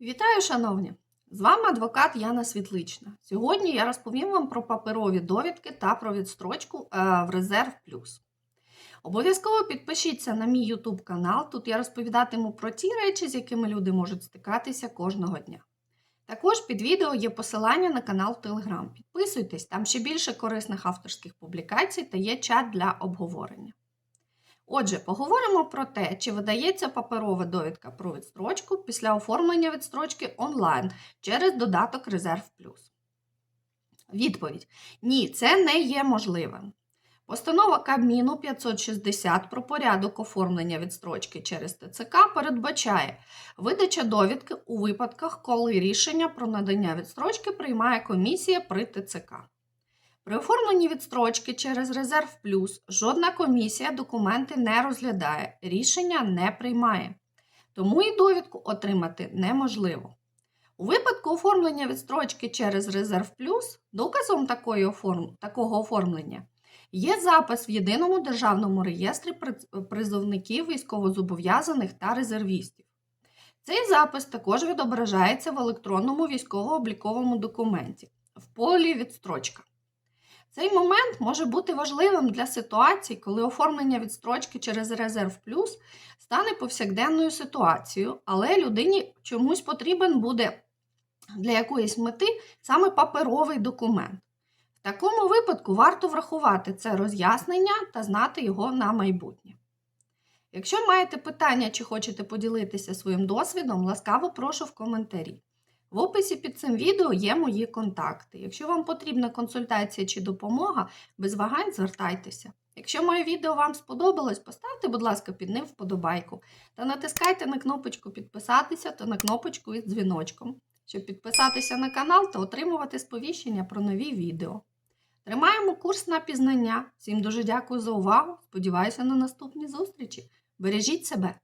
Вітаю, шановні! З вами адвокат Яна Світлична. Сьогодні я розповім вам про паперові довідки та про відстрочку е, в Резерв Плюс. Обов'язково підпишіться на мій YouTube канал. Тут я розповідатиму про ті речі, з якими люди можуть стикатися кожного дня. Також під відео є посилання на канал Telegram. Підписуйтесь, там ще більше корисних авторських публікацій та є чат для обговорення. Отже, поговоримо про те, чи видається паперова довідка про відстрочку після оформлення відстрочки онлайн через додаток Резерв Плюс. Відповідь: Ні, це не є можливим. Постанова Кабміну 560 про порядок оформлення відстрочки через ТЦК передбачає видача довідки у випадках, коли рішення про надання відстрочки приймає комісія при ТЦК. При оформленні відстрочки через Резерв Плюс жодна комісія документи не розглядає, рішення не приймає. Тому і довідку отримати неможливо. У випадку оформлення відстрочки через Резерв Плюс доказом такого оформлення є запис в єдиному державному реєстрі призовників військовозобов'язаних та резервістів. Цей запис також відображається в електронному військово-обліковому документі в полі відстрочка. Цей момент може бути важливим для ситуацій, коли оформлення відстрочки через Резерв Плюс стане повсякденною ситуацією, але людині чомусь потрібен буде для якоїсь мети саме паперовий документ. В такому випадку варто врахувати це роз'яснення та знати його на майбутнє. Якщо маєте питання чи хочете поділитися своїм досвідом, ласкаво прошу в коментарі. В описі під цим відео є мої контакти. Якщо вам потрібна консультація чи допомога, без вагань звертайтеся. Якщо моє відео вам сподобалось, поставте, будь ласка, під ним вподобайку та натискайте на кнопочку підписатися та на кнопочку із дзвіночком, щоб підписатися на канал та отримувати сповіщення про нові відео. Тримаємо курс на пізнання. Всім дуже дякую за увагу. Сподіваюся на наступні зустрічі. Бережіть себе!